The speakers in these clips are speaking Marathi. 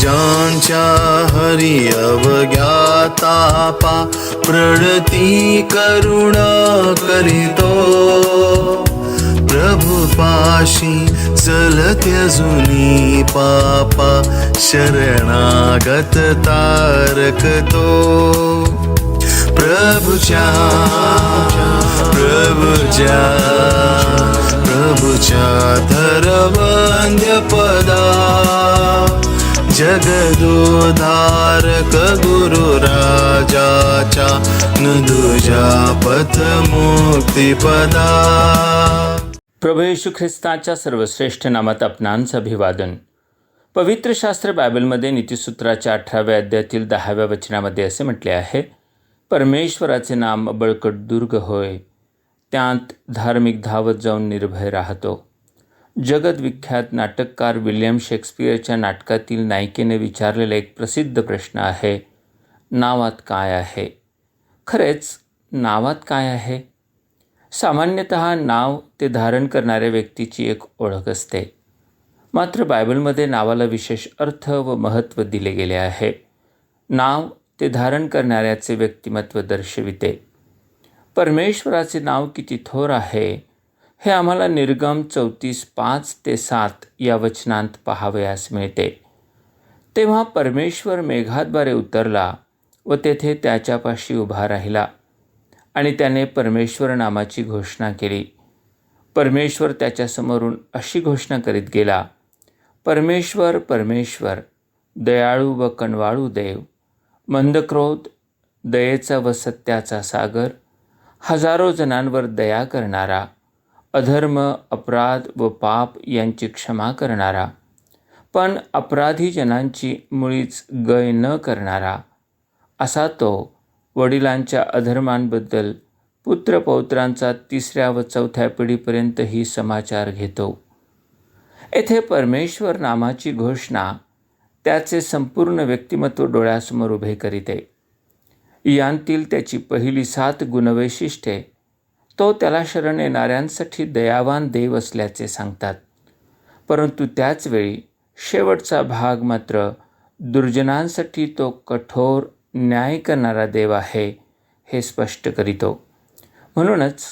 ज्यांच्या हरी अवज्ञातापा प्रणती करुणा करीतो. प्रभु पाशी चलत्य जुनी पापा शरणागत तारकतो प्रभुच्या प्रभुच्या प्रभुच्या धरवंद्य पदा. जगदोधारक गुरु राजाच्या नदुजा पथ मुक्तिपदा प्रभू येशू ख्रिस्ताच्या सर्वश्रेष्ठ नामात आपणांचं अभिवादन पवित्र शास्त्र बायबलमध्ये नीतिसूत्राच्या अठराव्या अध्यायातील दहाव्या वचनामध्ये असे म्हटले आहे परमेश्वराचे नाम बळकट दुर्ग होय त्यात धार्मिक धावत जाऊन निर्भय राहतो. जगदविख्यात नाटककार विल्यम शेक्सपियरच्या नाटकातील नायिकेने विचारलेला एक प्रसिद्ध प्रश्न आहे नावात काय आहे? खरेच नावात काय आहे? सामान्यतः नाव ते धारण करणाऱ्या व्यक्तीची एक ओळख असते. मात्र बायबलमध्ये नावाला विशेष अर्थ व महत्त्व दिले गेले आहे. नाव ते धारण करणाऱ्याचे व्यक्तिमत्व दर्शविते. परमेश्वराचे नाव किती थोर आहे हे आम्हाला निर्गम चौतीस पाच ते सात या वचनांत पाहावयास मिळते. तेव्हा परमेश्वर मेघाद्वारे उतरला व तेथे त्याच्यापाशी उभा राहिला आणि त्याने परमेश्वर नामाची घोषणा केली. परमेश्वर त्याच्यासमोरून अशी घोषणा करीत गेला परमेश्वर परमेश्वर दयाळू व कणवाळू देव मंदक्रोध दयेचा व सत्याचा सागर हजारो जणांवर दया करणारा अधर्म अपराध व पाप यांची क्षमा करणारा. पण अपराधी जनांची मुळीच गय न करणारा. असा तो वडिलांच्या अधर्मांबद्दल पुत्रपौत्रांचा तिसऱ्या व चौथ्या पिढीपर्यंतही समाचार घेतो. येथे परमेश्वर नामाची घोषणा त्याचे संपूर्ण व्यक्तिमत्व डोळ्यासमोर उभे करीते. यांतील त्याची पहिली सात गुणवैशिष्ट्ये तो त्याला शरण येणाऱ्यांसाठी दयावान देव असल्याचे सांगतात. परंतु त्याचवेळी शेवटचा भाग मात्र दुर्जनांसाठी तो कठोर न्याय करणारा देव आहे हे स्पष्ट करीतो. म्हणूनच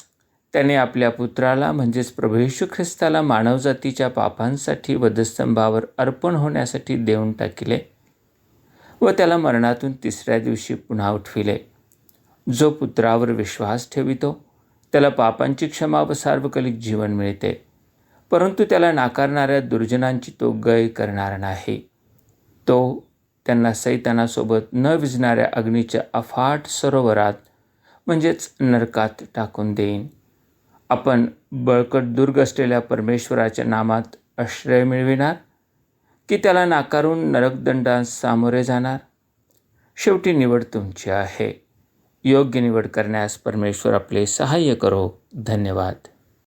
त्याने आपल्या पुत्राला म्हणजेच प्रभू येशू ख्रिस्ताला मानवजातीच्या पापांसाठी वधस्तंभावर अर्पण होण्यासाठी देऊन टाकिले व त्याला मरणातून तिसऱ्या दिवशी पुन्हा उठविले. जो पुत्रावर विश्वास ठेवितो त्याला पापांची क्षमा व सार्वकालिक जीवन मिळते. परंतु त्याला नाकारणाऱ्या दुर्जनांची तो गय करणार नाही. तो त्यांना सैतानासोबत न विझणाऱ्या अग्नीच्या अफाट सरोवरात म्हणजेच नरकात टाकून देईन. आपण बळकट दुर्ग असलेल्या परमेश्वराच्या नामात आश्रय मिळविणार की त्याला नाकारून नरकदंडास सामोरे जाणार? शेवटी निवड तुमची आहे. योग्य निवड करण्यास परमेश्वर आपले सहाय्य करो. धन्यवाद.